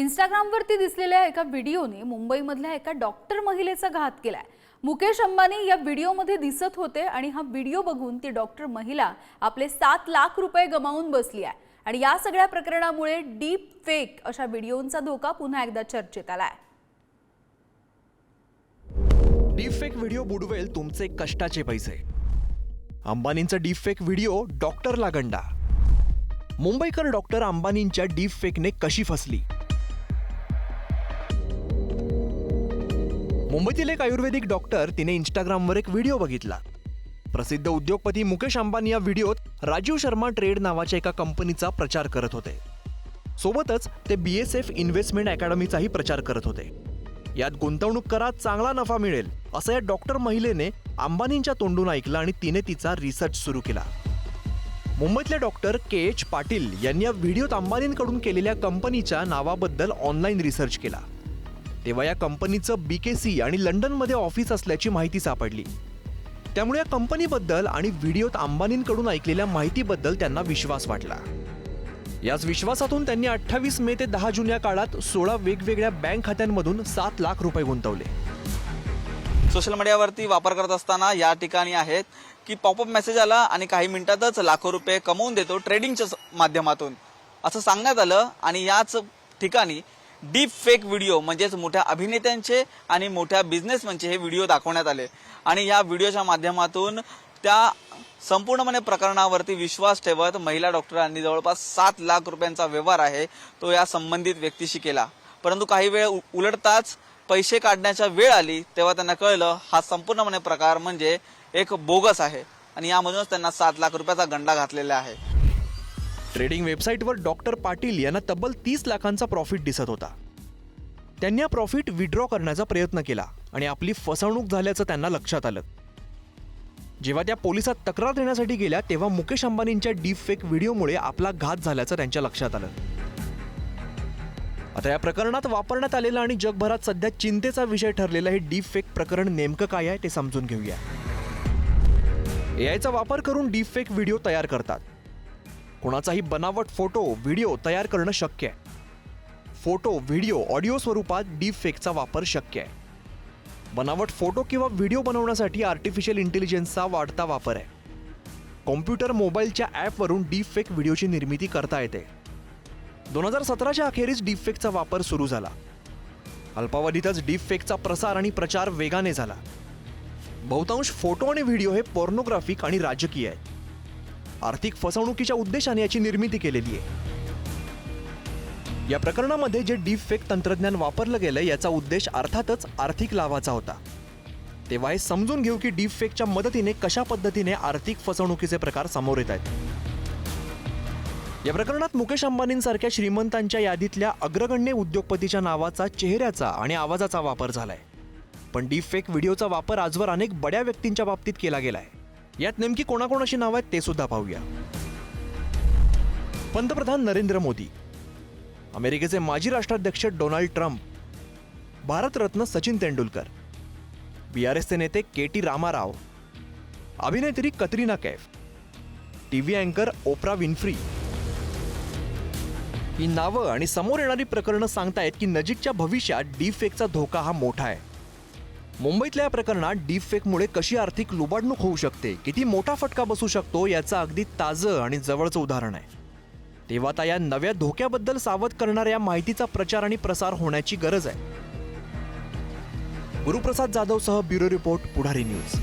इंस्टाग्रामवरती दिसलेल्या एका व्हिडिओने मुंबईमधल्या एका डॉक्टर महिलेचा घात केलाय. मुकेश अंबानी या व्हिडिओमध्ये दिसत होते आणि हा व्हिडिओ बघून ती डॉक्टर महिला आपले सात लाख रुपये गमावून बसली आहे. आणि या सगळ्या प्रकरणामुळे डीप फेक अशा व्हिडिओंचा धोका पुन्हा एकदा चर्चेत आलाय. डीपफेक व्हिडिओ बुडवेल तुमचे कष्टाचे पैसे. अंबानींचा डीपफेक व्हिडिओ डॉक्टरला गंडा. मुंबईकर डॉक्टर अंबानींच्या डीपफेकने कशी फसली? मुंबईतील एक आयुर्वेदिक डॉक्टर तिने इंस्टाग्रामवर एक व्हिडिओ बघितला. प्रसिद्ध उद्योगपती मुकेश अंबानी या व्हिडिओत राजीव शर्मा ट्रेड नावाच्या एका कंपनीचा प्रचार करत होते. सोबतच ते बी एस एफ इन्व्हेस्टमेंट अकॅडमीचाही प्रचार करत होते. यात गुंतवणूक करा चांगला नफा मिळेल असं या डॉक्टर महिलेने अंबानींच्या तोंडून ऐकलं आणि तिने तिचा रिसर्च सुरू केला. मुंबईतले डॉक्टर के एच पाटील यांनी या व्हिडिओत अंबानींकडून केलेल्या कंपनीच्या नावाबद्दल ऑनलाईन रिसर्च केला. तेव्हा या कंपनीचं बी के सी आणि लंडनमध्ये ऑफिस असल्याची माहिती सापडली. त्यामुळे या कंपनीबद्दल आणि व्हिडिओत अंबानींकडून ऐकलेल्या माहितीबद्दल त्यांना विश्वास वाटला. याच विश्वासातून त्यांनी अठ्ठावीस मे ते दहा जून या काळात सोळा वेगवेगळ्या बँक खात्यांमधून सात लाख रुपये गुंतवले. सोशल मीडियावरती वापर करत असताना या ठिकाणी आहेत की पॉपअप मेसेज आला आणि काही मिनिटातच लाखो रुपये कमवून देतो ट्रेडिंगच्या स- माध्यमातून. असं सांगण्यात आलं आणि याच ठिकाणी डीप फेक व्हिडिओ म्हणजेच मोठ्या अभिनेत्यांचे आणि मोठ्या बिझनेसमॅनचे हे व्हिडिओ दाखवण्यात आले. आणि या व्हिडिओच्या माध्यमातून त्या संपूर्णपणे प्रकरणावरती विश्वास ठेवत महिला डॉक्टरांनी जवळपास सात लाख रुपयांचा व्यवहार आहे तो या संबंधित व्यक्तीशी केला. परंतु काही वेळ उ- उलटताच पैसे काढण्याच्या वेळ आली तेव्हा त्यांना कळलं हा संपूर्णपणे प्रकार म्हणजे एक बोगस आहे. आणि यामधूनच त्यांना सात लाख रुपयाचा गंडा घातलेला आहे. ट्रेडिंग वेबसाईटवर डॉक्टर पाटील यांना तब्बल तीस लाखांचा प्रॉफिट दिसत होता. त्यांनी हा प्रॉफिट विड्रॉ करण्याचा प्रयत्न केला आणि आपली फसवणूक झाल्याचं त्यांना लक्षात आलं. जेव्हा त्या पोलिसात तक्रार देण्यासाठी गेल्या तेव्हा मुकेश अंबानींच्या डीप फेक व्हिडिओमुळे आपला घात झाल्याचं त्यांच्या लक्षात आलं. आता या प्रकरणात वापरण्यात आलेलं आणि जगभरात सध्या चिंतेचा विषय ठरलेलं हे डीप फेक प्रकरण नेमकं काय आहे ते समजून घेऊया. एआयचा वापर करून डीप फेक व्हिडिओ तयार करतात. कोणाचाही बनावट फोटो व्हिडिओ तयार करणं शक्य आहे. फोटो व्हिडिओ ऑडिओ स्वरूपात डीप फेकचा वापर शक्य आहे. बनावट फोटो किंवा व्हिडिओ बनवण्यासाठी आर्टिफिशियल इंटेलिजन्सचा वाढता वापर आहे. कॉम्प्युटर मोबाईलच्या ॲपवरून डीप फेक व्हिडिओची निर्मिती करता येते. दोन हजार सतराच्या अखेरीस डीप फेकचा वापर सुरू झाला. अल्पावधीतच डीप फेकचा प्रसार आणि प्रचार वेगाने झाला. बहुतांश फोटो आणि व्हिडिओ हे पोर्नोग्राफिक आणि राजकीय आहेत. आर्थिक फसवणुकीच्या उद्देशाने याची निर्मिती केलेली आहे. या प्रकरणामध्ये जे डीप फेक तंत्रज्ञान वापरलं गेलं याचा उद्देश अर्थातच आर्थिक लाभाचा होता. तेव्हा हे समजून घेऊ की डीप फेकच्या मदतीने कशा पद्धतीने आर्थिक फसवणुकीचे प्रकार समोर येत आहेत. या प्रकरणात मुकेश अंबानींसारख्या श्रीमंतांच्या यादीतल्या अग्रगण्य उद्योगपतीच्या नावाचा चेहऱ्याचा आणि आवाजाचा वापर झालाय. पण डीप फेक व्हिडिओचा वापर आजवर अनेक बड्या व्यक्तींच्या बाबतीत केला गेलाय. यात नेमकी कोणाकोणाची नावं आहेत ते सुद्धा पाहूया. पंतप्रधान नरेंद्र मोदी अमेरिकेचे माजी राष्ट्राध्यक्ष Donald Trump Bharat Ratna Sachin Tendulkar B R एसचे नेते के टी रामाराव अभिनेत्री कतरिना कैफ टी व्ही अँकर ओप्रा विन्फ्री. ही नावं आणि समोर येणारी प्रकरणं सांगतायत की नजीकच्या भविष्यात डीफेकचा धोका हा मोठा आहे. मुंबईतल्या या प्रकरणात डीप फेकमुळे कशी आर्थिक लुबाडणूक होऊ शकते? किती मोठा फटका बसू शकतो याचं अगदी ताजं आणि जवळचं उदाहरण आहे. तेव्हा आता या नव्या धोक्याबद्दल सावध करणाऱ्या माहितीचा प्रचार आणि प्रसार होण्याची गरज आहे. गुरुप्रसाद जाधवसह ब्युरो रिपोर्ट पुढारी न्यूज.